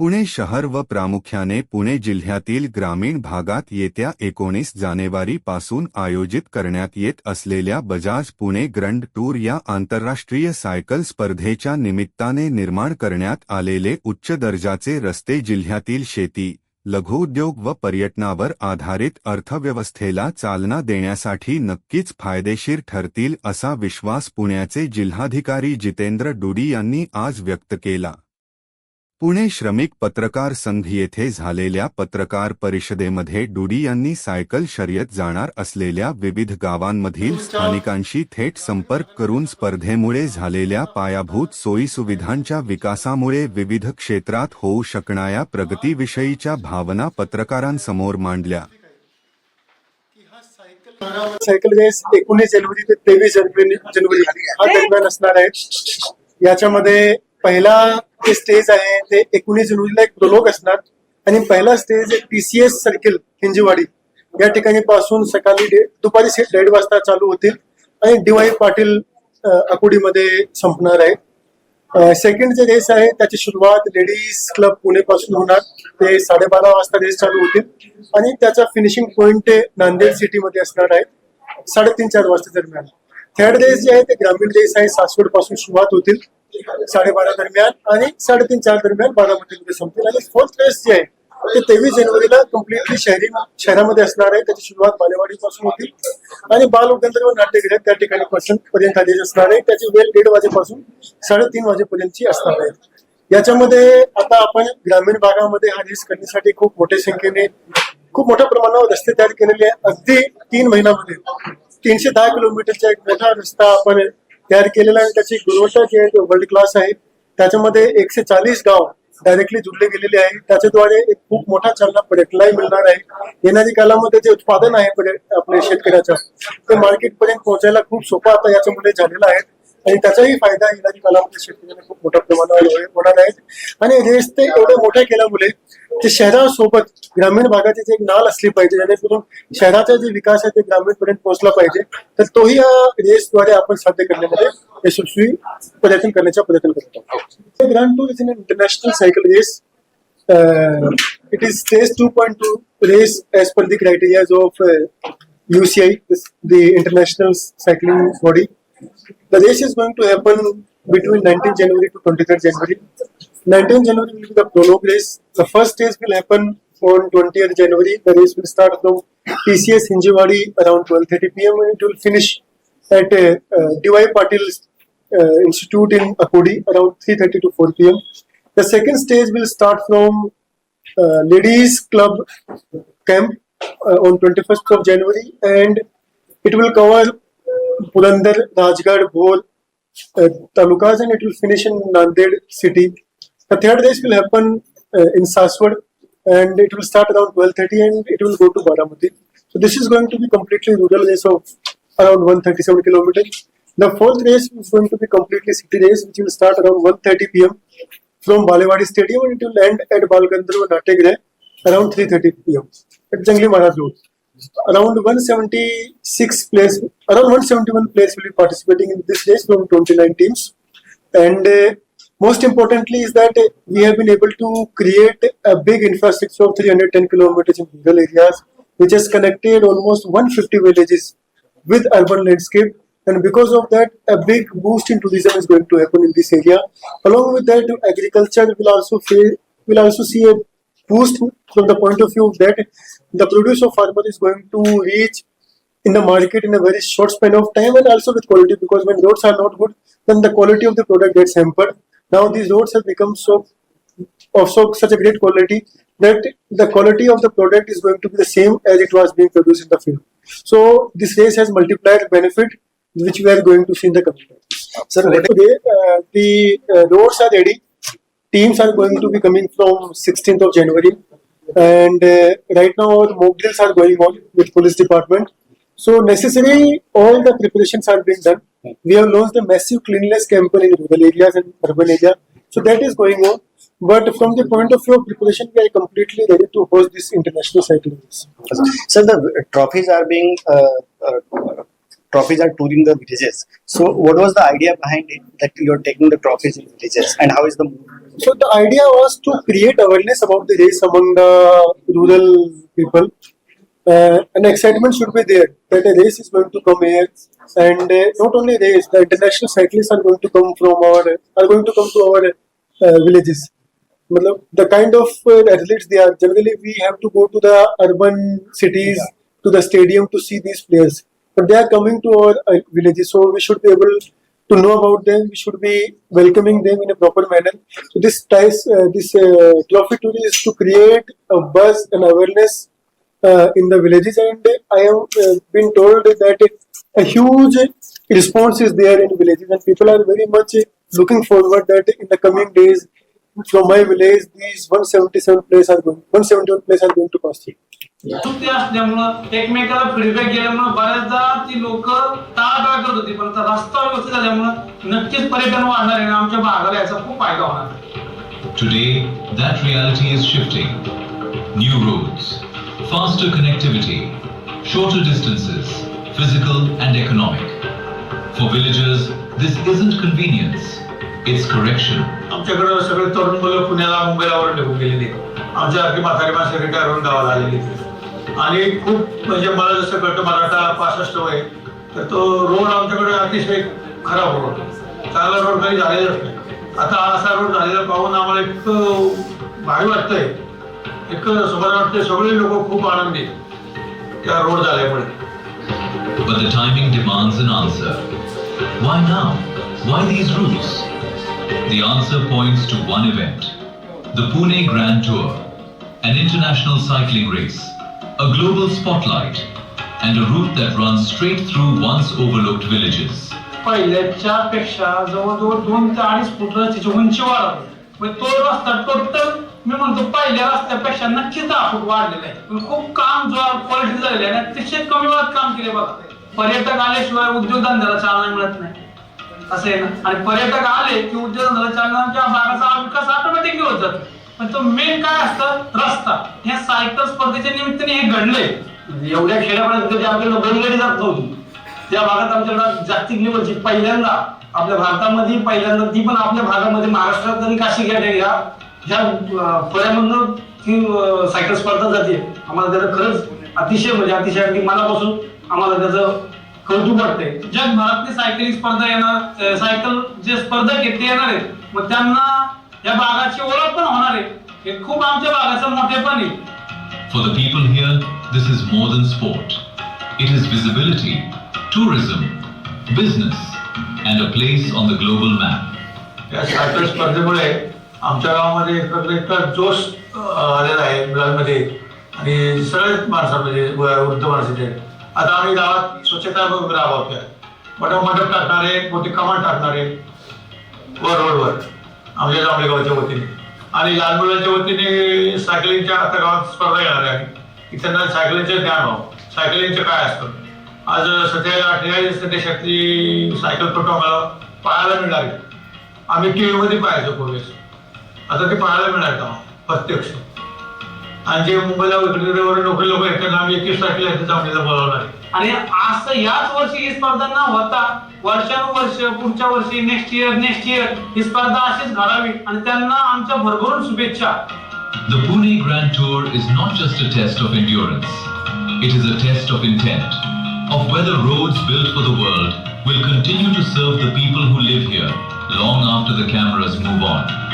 पुणे शहर व प्रामुख्याने पुणे जिल्ह्यातील ग्रामीण भागात येत्या एकोणीस जानेवारीपासून आयोजित करण्यात येत असलेल्या बजाज पुणे ग्रँड टूर या आंतरराष्ट्रीय सायकल स्पर्धेच्या निमित्ताने निर्माण करण्यात आलेले उच्च दर्जाचे रस्ते जिल्ह्यातील शेती लघुउद्योग व पर्यटनावर आधारित अर्थव्यवस्थेला चालना देण्यासाठी नक्कीच फायदेशीर ठरतील असा विश्वास पुण्याचे जिल्हाधिकारी जितेंद्र डुडी यांनी आज व्यक्त केला. पुणे श्रमिक पत्रकार संघ येथे झालेल्या पत्रकार परिषदेमध्ये डुडी यांनी सायकल शर्यत जाणार असलेल्या विविध गावांमधील स्थानिकांशी थेट संपर्क करून स्पर्धेमुळे झालेल्या पायाभूत सोयीसुविधांच्या विकासामुळे विविध क्षेत्रात होऊ शकणाऱ्या प्रगतीविषयीच्या भावना पत्रकारांसमोर मांडल्या. सायकल रेस एकोणीस जानेवारी ते तेवीस जानेवारी जानेवारी हा दरम्यान असणार आहे. याच्यामध्ये पहिला जे स्टेज आहे ते एकोणीस जनवरीला एक प्रलोक असणार. आणि पहिला स्टेज टीसीएस सर्कल हिंजवाडी. या ठिकाणी पासून सकाळी डे- दुपारी दीड वाजता चालू होतील. आणि डीवाय पाटील आकुडीमध्ये अकोडीमध्ये संपणार आहे. सेकंड जे रेस आहे त्याची सुरुवात लेडीज क्लब पुणे पासून होणार. ते साडेबारा वाजता रेस चालू होतील. आणि त्याचा फिनिशिंग पॉइंट नांदेड सिटी मध्ये असणार आहे. साडेतीन चार वाजता दरम्यान. थर्ड रेस जे आहे ते ग्रामीण रेस आहे. सासवडपासून सुरुवात होतील. साडेबारा दरम्यान आणि साडेतीन चार दरम्यान बारामतीमध्ये संपतील आणि फोर्थ फेज जे आहे ते तेवीस जानेवारीला कम्प्लिटली शहरी शहरामध्ये असणार आहे. त्याची सुरुवात बालेवाडी पासून आणि बाल गंधर्व नाट्यगृह त्या ठिकाणी पर्यंत आलेली असणार आहे. त्याची वेळ दीड वाजेपासून साडेतीन वाजेपर्यंतची असणार आहे. याच्यामध्ये आता आपण ग्रामीण भागामध्ये हा रेस करण्यासाठी खूप मोठ्या संख्येने खूप मोठ्या प्रमाणावर रस्ते तयार केलेले आहे अगदी तीन महिन्यामध्ये. तीनशे दहा किलोमीटरचा एक मोठा रस्ता आपण तयार केलेला आहे. आणि त्याची गुणवत्ता जी आहे ती वर्ल्ड क्लास आहे. त्याच्यामध्ये एकशे चाळीस गाव डायरेक्टली जुडले गेलेले आहे. त्याच्याद्वारे एक खूप मोठा चालना पर्यटनालाही मिळणार आहे. येणाऱ्या कालामध्ये जे उत्पादन आहे आपल्या शेतकऱ्याचं ते मार्केट पर्यंत पोहोचायला खूप सोपं आता याच्यामुळे झालेला आहे. आणि त्याचाही फायदा येणाऱ्या कालामध्ये म्हणजे शेतकऱ्यांना खूप मोठ्या प्रमाणावर होणार आहे. आणि रेस ते एवढं मोठ्या केल्यामुळे ते शहरासोबत ग्रामीण भागाची जे एक नाल असली पाहिजे जेणेकरून शहराचा जे विकास आहे ते ग्रामीण पर्यंत पोहोचला पाहिजे. तर तोही या रेसद्वारे आपण साध्य करण्यामध्ये यशस्वी प्रयत्न करण्याचा प्रयत्न करतो. Grand tour is in international cycle race. It is race two point two race as per the criterias of UCI, this, the international cycling body. The race is going to happen between 19 January to 23rd January. 19 January will be the prologue race. The first stage will happen on 20th January. The race will start from TCS Hinjewadi around 12:30 p.m. and it will finish at uh, uh, DY Patil uh, Institute in Akodi around 3:30 to 4 p.m. The second stage will start from uh, Ladies Club Camp uh, on 21st of January and it will cover Purandar, Rajgarh, Bhor talukas and it will finish in Nanded city. The third race will happen uh, in Saswad and it will start around 12.30 and it will go to Baramati. So this is going to be completely rural race of around 137 kilometers. The fourth race is going to be completely city race which will start around 1.30 pm from Balewadi Stadium and it will end at Balgandharva natagrah around 3.30 pm at Jangli Maharaj Road. Around 176 players, around 171 players will be participating in this race from 29 teams. And uh, most importantly is that we have been able to create a big infrastructure of 310 kilometers in rural areas, which has connected almost 150 villages with urban landscape. And because of that, a big boost in tourism is going to happen in this area. Along with that, agriculture will also fa- will also see a boost from the point of view that the produce of farmer is going to reach in the market in a very short span of time and also with quality because when roads are not good then the quality of the product gets hampered now these roads have become so of so such a great quality that the quality of the product is going to be the same as it was being produced in the field so this race has multiplier benefit which we are going to see in the coming days. Sir, what Today, uh, the uh, roads are ready. Teams are going to be coming from 16th of January, and uh, right now our mock drills are going on with police department. So necessary, all the preparations are being done. We have launched a massive cleanliness campaign in rural areas and urban area. So that is going on. But from the point of view of preparation, we are completely ready to host this international cycling race. So the trophies are being uh, uh, trophies are touring the villages. So, what was the idea behind it that you're taking the trophies in villages, and how is the mood? So the idea was to create awareness about the race among the rural people. Uh, and excitement should be there that a race is going to come here, and uh, not only race, the international cyclists are going to come from our are going to come to our uh, villages. Matlab, the kind of uh, athletes they are generally we have to go to the urban cities to the stadium to see these players but they are coming to our uh, villages so we should be able to know about them. We should be welcoming them in a proper manner. So this ties uh, this uh, trophy tour is to create a buzz and awareness uh, in the villages. And i have uh, been told that a huge response is there in villages and people are very much looking forward that in the coming days from my village these 177 players are going 171 players are going to pass through सुट्टी असल्यामुळं एकमेकाला feedback गेल्यामुळं बऱ्याचदा ती लोक टाळाटाळ करत होती पण आता रस्ता व्यवस्थित झाल्यामुळं नक्कीच पर्यटन वाढणार आहे आणि आमच्या भागाला याचा खूप फायदा होणार आहे Today, that reality is shifting. New roads, faster connectivity, shorter distances, physical and economic. For villagers, this isn't convenience, it's correction. आमच्याकडं सगळे तरुण मुलं पुण्याला मुंबईला वरून निघून गेलेले आमच्या अगदी म्हातारी माणसं रिटायर होऊन गावाला आलेली आणि खूप म्हणजे मला जसं कळतं मराठा पासष्ट वय तर तो रोड आमच्याकडे अतिशय खराब रोड चांगला रोड काही झालेलाच नाही आता असा रोड झालेला पाहून आम्हाला इतकं भारी वाटतंय इतकं समाधान वाटतंय सगळे लोक खूप आनंदी त्या रोड झाल्यामुळे But the timing demands an answer. Why now? Why these rules? The answer points to one event the Pune Grand Tour, an international cycling race, a global spotlight, and a route that runs straight through once overlooked villages. पहिल्याच्या पेक्षा जवळजवळ दोन ते अडीच फूट रस्त्याची उंची वाढवली म्हणजे तो रस्ता टोटल मी म्हणतो पहिल्या रस्त्यापेक्षा नक्कीच दहा फूट वाढलेला आहे पण खूप काम जो क्वालिटी झालेलं आहे अतिशय कमी वेळात काम केले बघा पर्यटक आल्याशिवाय उद्योगधंद्याला चालना मिळत नाही असेल. ना आणि पर्यटक आले की उद्योगधंद्याला चालना आमच्या भागाचा विकास ऑटोमॅटिकली होत जातो. पण तो मेन काय असतं? रस्ता. ह्या सायकल स्पर्धेच्या निमित्ताने हे घडलंय. एवढ्या खेड्यापर्यंत कधी आपल्याला बैलगाडी जात नव्हती. त्या भागात आमच्याकडे जागतिक लेवलची पहिल्यांदा आपल्या भारतामध्ये पहिल्यांदा ती पण आपल्या भागामध्ये महाराष्ट्रात आणि काशी घ्या या ह्या अं, ती सायकल स्पर्धा जाते आम्हाला त्याचं खरंच अतिशय म्हणजे अतिशय अगदी मनापासून आम्हाला त्याचं कौतुक वाटतंय जगभरातली सायकलिंग स्पर्धा येणार सायकल जे स्पर्धक आहेत ते येणार आहेत. मग त्यांना या भागाची ओळख पण होणार आहे. हे खूप आमच्या भागाचं मोठेपण आहे. For the people here, this is more than sport. It is visibility, tourism, business, and a place on the global map. या सायकल स्पर्धेमुळे आमच्या गावामध्ये एक प्रकारे इतका जोश आलेला आहे मुलांमध्ये. आणि सगळेच माणसं म्हणजे वृद्ध माणसाचे आता आम्ही गावात स्वच्छता राबवतोय मोठं मंडप टाकणारे मोठी कमान टाकणारे वर रोडवर आमच्या जांभळेगावच्या वतीने. आणि लहान मुलांच्या वतीने सायकलिंगच्या आता गावात स्पर्धा येणार आहे. की त्यांना सायकलिंगचं ज्ञान व्हावं. सायकलिंगचं काय असतं? आज सध्या अठ्ठेचाळीस देशातली सायकल फोटो आम्हाला पाहायला मिळाली आम्ही टी व्हीमध्ये पाहायचो पूर्वीच. आता ते पाहायला मिळणार प्रत्यक्ष. आणि जे मुंबईला वगैरे नोकरी लोक आहेत त्यांना आम्ही एकवीस तारखेला इथे आपल्याला बोलावणार आहे आणि असं याच वर्षी ही स्पर्धा न होता वर्षानुवर्ष पुढच्या वर्षी नेक्स्ट इयर नेक्स्ट इयर ही स्पर्धा अशीच घडावी आणि त्यांना आमच्या भरभरून शुभेच्छा The Pune Grand Tour is not just a test of endurance, it is a test of intent, of whether roads built for the world will continue to serve the people who live here long after the cameras move on.